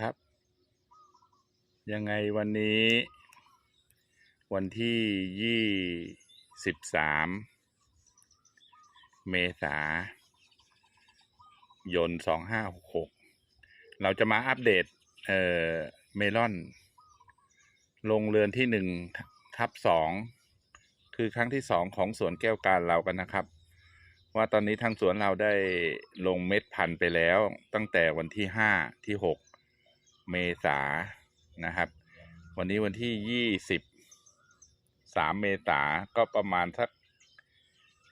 ครับ ยังไงวันนี้ วันที่ยี่สิบสามเมษายนสองห้าหกหกเราจะมาอัปเดตเอ่อเมลอน ลงเรือนที่หนึ่งทับสองคือครั้งที่สองของสวนแก้วการเรากันนะครับ ว่าตอนนี้ทางสวนเราได้ลงเม็ดพันธุ์ไปแล้วตั้งแต่วันที่ห้าที่หก เมษานะครับ วันนี้วันที่ยี่สิบสามเมษาก็ประมาณสัก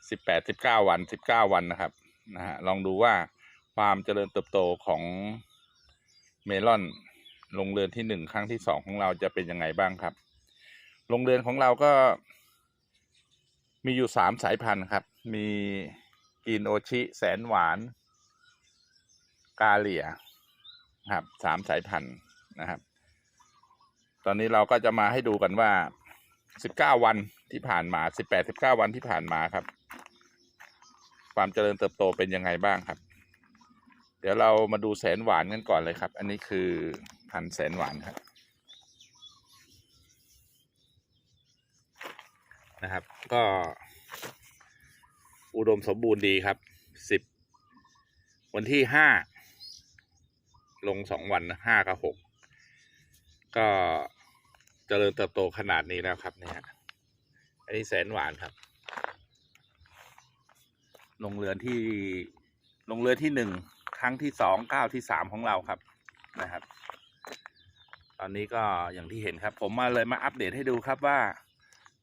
สิบแปดสิบเก้าวันสิบเก้าวันนะครับนะฮะลองดูว่าความเจริญเติบโตของเมลอนลงเรือนที่หนึ่งครั้งที่สองของเราจะเป็นยังไงบ้างครับลงเรือนของเราก็ มีอยู่สามสายพันธุ์ครับ มีกินโอชิ แสนหวาน กาเลีย ครับสามสายพันธุ์นะครับ ตอนนี้เราก็จะมาให้ดูกันว่าสิบเก้าวันที่ผ่านมาสิบแปดสิบเก้าวันที่ผ่านมาครับ ความเจริญเติบโตเป็นยังไงบ้างครับ เดี๋ยวเรามาดูแสนหวานกันก่อนเลยครับ อันนี้คือพันธ์แสนหวานครับนะครับ ก็อุดมสมบูรณ์ดีครับสิบวันที่ห้า ลงสองวันห้ากับหกก็เจริญเติบโตขนาดนี้แล้วครับเนี่ยอันนี้แสนหวานครับ ลงเรือนที่ลงเรือที่หนึ่งครั้งที่สองเก้าที่สามของเราครับนะครับ ตอนนี้ก็อย่างที่เห็นครับ ผมมาเลยมาอัปเดตให้ดูครับว่า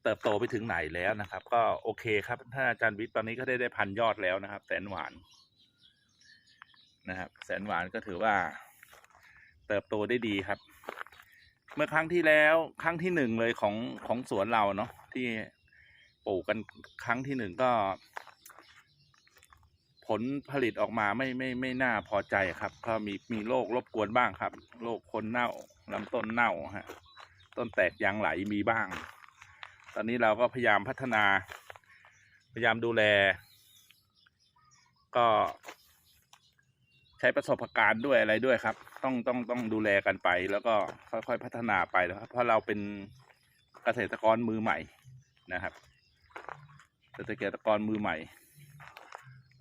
เติบโตไปถึงไหนแล้วนะครับ ก็โอเคครับท่านอาจารย์วิทย์ตอนนี้ก็ได้ได้พันยอดแล้วนะครับ แสนหวานนะครับ แสนหวานก็ถือว่า เติบโตได้ดีครับ เมื่อครั้งที่แล้วครั้งที่หนึ่งเลยของของสวนเราเนาะที่ปลูกกันครั้งที่หนึ่งก็ ผลผลิตออกมาไม่ไม่ไม่น่าพอใจครับ ก็มีมีโรครบกวนบ้างครับโรคคนเน่าลำต้นเน่าฮะต้นแตกยางไหลมีบ้าง ตอนนี้เราก็พยายามพัฒนา พยายามดูแล ก็ ช้ประสบการณ์ด้วยอะไรด้วยครับ ต้องต้องต้องดูแลกันไป แล้วก็ค่อยๆพัฒนาไปนะครับ เพราะเราเป็นเกษตรกรมือใหม่นะครับ เกษตรกรมือใหม่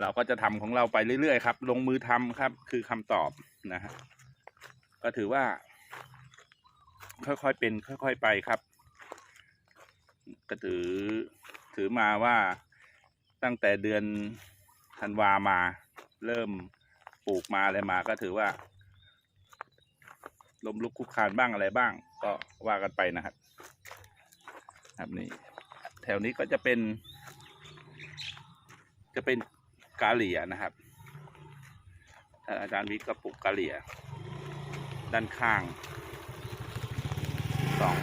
เราก็จะทำของเราไปเรื่อยๆครับ ลงมือทำครับ คือคำตอบนะฮะก็ถือว่า ค่อยๆเป็น ค่อยๆไปครับ ก็ถือถือมาว่าตั้งแต่เดือนธันวามาเริ่ม ปลูกมาอะไรมาก็ถือว่าลมลุกคุกคานบ้างอะไรบ้าง ก็ว่ากันไปนะครับครับนี่แถวนี้ก็จะเป็น จะเป็นกาเหลียนะครับอาจารย์วิทย์ก็ปลูกกาเหลีย ด้านข้างสอง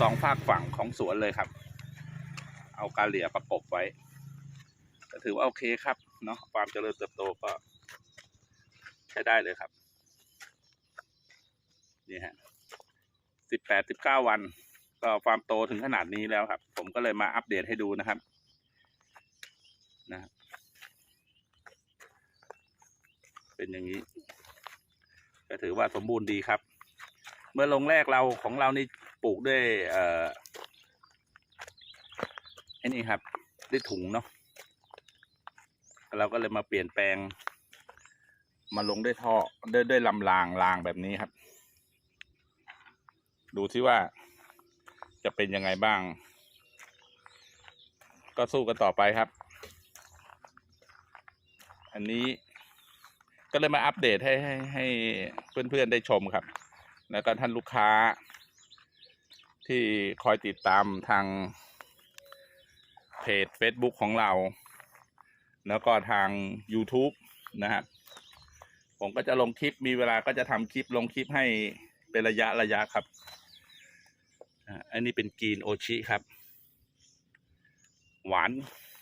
สองฝากฝั่งของสวนเลยครับ เอากาเหลียประกบไว้ก็ถือว่าโอเคครับเนาะความเจริญเติบโตก็ ใช้ได้เลยครับ นี่ฮะสิบแปดสิบเก้าวัน ก็ความโตถึงขนาดนี้แล้วครับ ผมก็เลยมาอัปเดตให้ดูนะครับ นะ เป็นอย่างนี้ ก็ถือว่าสมบูรณ์ดีครับ เมื่อลงแรกเราของเรานี่ปลูกด้วย เอ่อไอ้นี่ครับ ด้วยถุงเนาะเราก็เลยมาเปลี่ยนแปลง มาลงด้วยท่อด้วยด้วยลำรางรางแบบนี้ครับ ดูที่ว่าจะเป็นยังไงบ้าง ก็สู้กันต่อไปครับ อันนี้ก็เลยมาอัปเดตให้ให้ให้เพื่อนๆได้ชมครับ แล้วก็ท่านลูกค้า ที่คอยติดตามทางเพจ Facebook ของเรา แล้วก็ทาง YouTube นะครับ ผมก็จะลงคลิปมีเวลาก็จะทำคลิปลงคลิปให้เป็นระยะระยะครับอันนี้เป็นกรีนโอชิครับ หวาน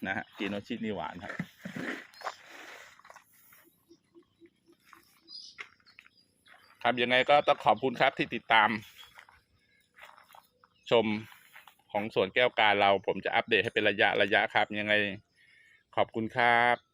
นะฮะกรีนโอชินี่หวานครับครับยังไงก็ต้องขอบคุณครับที่ติดตาม ชมของสวนแก้วการเรา ผมจะอัปเดตให้เป็นระยะระยะครับ ยังไงขอบคุณครับ